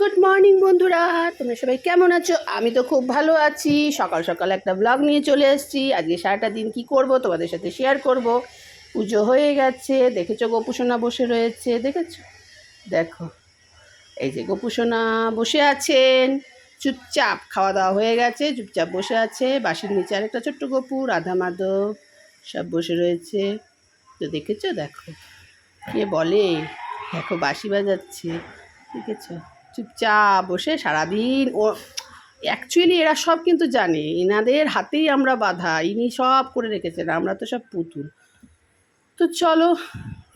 Good morning বন্ধুরা। তোমরা সবাই কেমন আছো? আমি তো খুব ভালো আছি। সকাল সকাল একটা ব্লগ নিয়ে চলে এসেছি আজকে সারাটা দিন কি করব তোমাদের সাথে শেয়ার করব। পুজো হয়ে গেছে। দেখেছ গোপুসোনা বসে রয়েছে? দেখেছ? দেখো। এই যে গোপুসোনা বসে আছেন। চুপচাপ খাওয়া দাওয়া হয়ে গেছে। চুপচাপ বসে আছে। বাসির নিচে আরেকটা ছোট্ট গপু, রাধা মাধব সব বসে রয়েছে। তো দেখেছ? দেখো। কে বলে? দেখো, বাঁশি বাজাচ্ছে। দেখেছ? চুপচাপ বসে সারাদিন ও অ্যাকচুয়ালি এরা সব কিন্তু জানে। এনাদের হাতেই আমরা বাধা, ইনি সব করে রেখেছেন, আমরা তো সব পুতুল। তো চলো,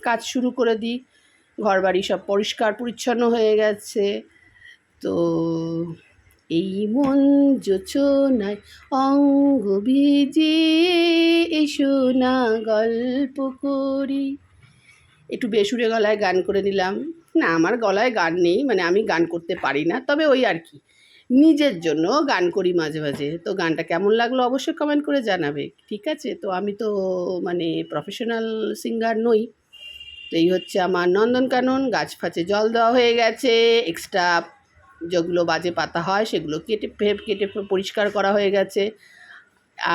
কাজ শুরু করে দিই। ঘর বাড়ি সব পরিষ্কার, পরিচ্ছন্ন হয়ে গেছে। তো এই মন যোচনায় অঙ্গ ভিজে এসো না গল্প করি। একটু বেসুরে গলায় গান করে নিলাম। না, আমার গলায় গান নেই মানে আমি গান করতে পারি না, তবে ওই আর কি। নিজের জন্য গান করি মাঝে মাঝে। তো গানটা কেমন লাগল অবশ্যই কমেন্ট করে জানাবে, ঠিক আছে? তো আমি তো মানে প্রফেশনাল সিঙ্গার নই। তো এই হচ্ছে আমার নন্দনকানন গাছ ফাঁচে জল দেওয়া হয়ে গেছে এক্সট্রা যেগুলো বাজে পাতা হয়, সেগুলো কেটে ফেপ কেটে পরিষ্কার করা হয়ে গেছে।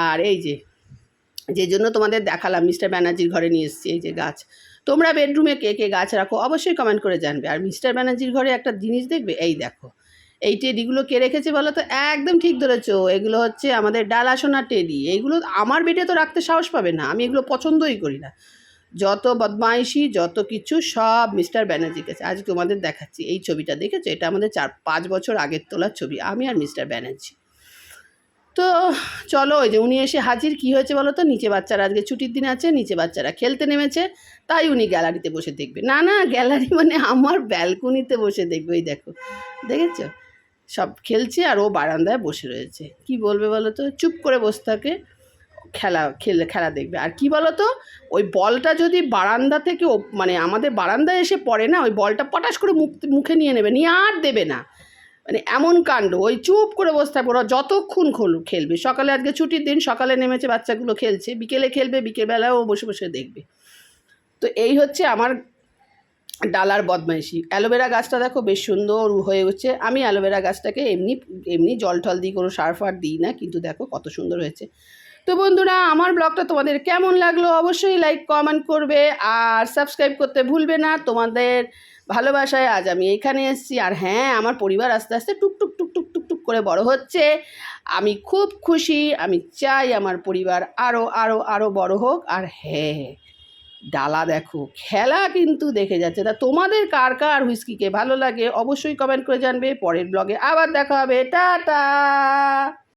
আর এই যে যে জন্য তোমাদের দেখালাম মিস্টার ব্যানার্জির ঘরে নিয়ে এসেছি, এই যে গাছ। তোমরা বেডরুমে কে কে গাছ রাখো অবশ্যই কমেন্ট করে জানবে। আর মিস্টার ব্যানার্জির ঘরে একটা জিনিস দেখবে? এই দেখো। এই টেডিগুলো কে রেখেছে বলো তো? একদম ঠিক ধরেছো। এগুলো হচ্ছে আমাদের ডাল আসোনা টেডি এইগুলো আমার বেডে তো রাখতে সাহস পাবে না। আমি এগুলো পছন্দই করি না। যত বদমাইশি, যত কিছু সব মিস্টার ব্যানার্জির কাছে। আজ তোমাদের দেখাচ্ছি। এই ছবিটা দেখেছ? এটা আমাদের চার পাঁচ বছর আগের তোলার ছবি। আমি আর মিস্টার ব্যানার্জি। তো চলো ওই যে উনি এসে হাজির, কি হয়েছে বলো তো? নিচে বাচ্চারা আজকে ছুটির দিন আছে, নিচে বাচ্চারা খেলতে নেমেছে, তাই উনি গ্যালারিতে বসে দেখবে। না না, গ্যালারি মানে আমার ব্যালকনিতে বসে দেখবে ওই দেখো। দেখেছ? সব খেলছে আর ও বারান্দায় বসে রয়েছে। কি বলবে বলো তো? চুপ করে বসে থাকে, খেলা, খেলে, খেলা দেখবে। আর কি বলো তো? ওই বলটা যদি বারান্দা থেকে মানে আমাদের বারান্দায় এসে পড়ে না, ওই বলটা পটাশ করে মুখ, মুখে নিয়ে নেবে, নিয়ে আর দেবে না। মানে এমন কাণ্ড, ওই চুপ করে বসে থাকবে, ওরা যতক্ষণ খোল, খেলবে। সকালে আজকে ছুটির দিন, সকালে নেমেছে, বাচ্চাগুলো খেলছে, বিকেলে খেলবে, বিকেলবেলাও বসে বসে দেখবে। তো এই হচ্ছে আমার ডালার বদমাইশি। অ্যালোভেরা গাছটা দেখো বেশ সুন্দর হয়ে হচ্ছে আমি অ্যালোভেরা গাছটাকে এমনি এমনি জল টল দিই কোনো সার ফার দিই না, কিন্তু দেখো কত সুন্দর হয়েছে। তো বন্ধুরা, আমার ব্লগটা তোমাদের কেমন লাগল অবশ্যই লাইক কমেন্ট করবে আর সাবস্ক্রাইব করতে ভুলবে না। তোমাদের ভালোবাসায় আজ আমি এখানে এসেছি। আর হ্যাঁ আমার পরিবার আস্তে আস্তে টুক টুক টুক টুক টুক টুক করে বড় হচ্ছে। আমি খুব খুশি, আমি চাই আমার পরিবার আরও আরও আরও বড় হোক। আর হ্যাঁ ডালা দেখো, খেলা কিন্তু দেখে যাচ্ছে। তা তোমাদের কার কার হুইস্কিকে ভালো লাগে অবশ্যই কমেন্ট করে জানবে। পরের ব্লগে আবার দেখা হবে। টাটা!